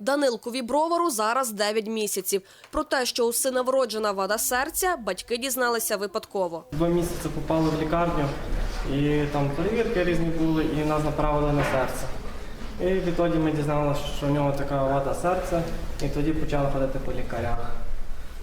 Данилкові бровару зараз 9 місяців. Про те, що у сина вроджена вада серця, батьки дізналися випадково. Два місяці попали в лікарню, і там перевірки різні були, і нас направили на серце. І відтоді ми дізналися, що в нього така вада серця, і тоді почали ходити по лікарях.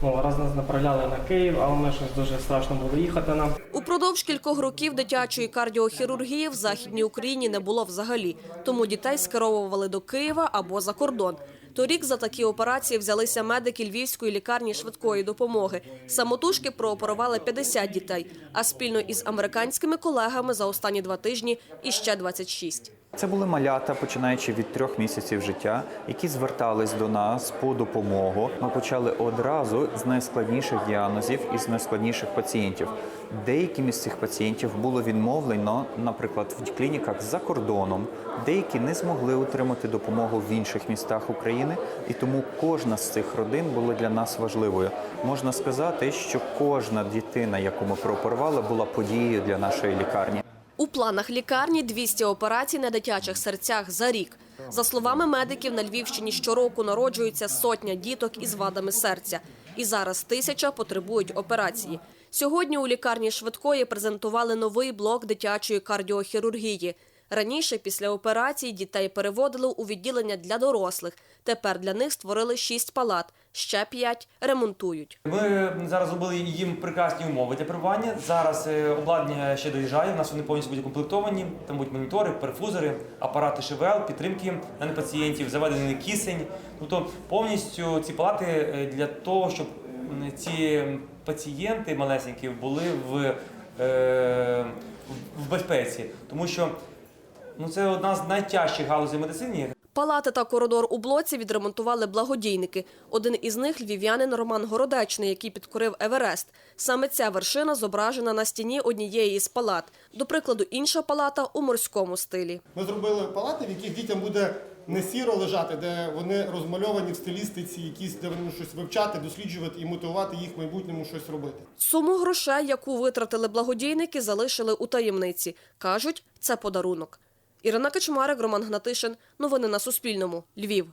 Ну, раз нас направляли на Київ, але ми щось дуже страшно було їхати нам. Упродовж кількох років дитячої кардіохірургії в Західній Україні не було взагалі, тому дітей скеровували до Києва або за кордон. Торік за такі операції взялися медики Львівської лікарні швидкої допомоги. Самотужки прооперували 50 дітей, а спільно із американськими колегами за останні два тижні іще 26. Це були малята, починаючи від трьох місяців життя, які звертались до нас по допомогу. Ми почали одразу з найскладніших діагнозів і з найскладніших пацієнтів. Деяким із цих пацієнтів було відмовлено, наприклад, в клініках за кордоном. Деякі не змогли отримати допомогу в інших містах України, і тому кожна з цих родин була для нас важливою. Можна сказати, що кожна дитина, яку ми прооперували, була подією для нашої лікарні. У планах лікарні 200 операцій на дитячих серцях за рік. За словами медиків, на Львівщині щороку народжується сотня діток із вадами серця. І зараз тисяча потребують операції. Сьогодні у лікарні швидкої презентували новий блок дитячої кардіохірургії. Раніше після операції дітей переводили у відділення для дорослих. Тепер для них створили шість палат, ще п'ять ремонтують. Ми зараз зробили їм прекрасні умови для перебування. Зараз е, обладнання ще доїжджає. У нас вони повністю будуть укомплектовані. Там будуть монітори, перфузори, апарати ШВЛ, підтримки на пацієнтів, заведений кисень. Тобто повністю ці палати е, для того, щоб ці пацієнти малесенькі були в, е, в безпеці, тому що ну це одна з найтяжчих галузей медицини. Палати та коридор у блоці відремонтували благодійники. Один із них львів'янин Роман Городечний, який підкорив Еверест. Саме ця вершина зображена на стіні однієї із палат. До прикладу, інша палата у морському стилі. Ми зробили палати, в яких дітям буде не сіро лежати, де вони розмальовані в стилістиці, якісь де вони щось вивчати, досліджувати і мотивувати їх в майбутньому щось робити. Суму грошей, яку витратили благодійники, залишили у таємниці. Кажуть, це подарунок. Ірина Качмарик, Роман Гнатишин. Новини на Суспільному. Львів.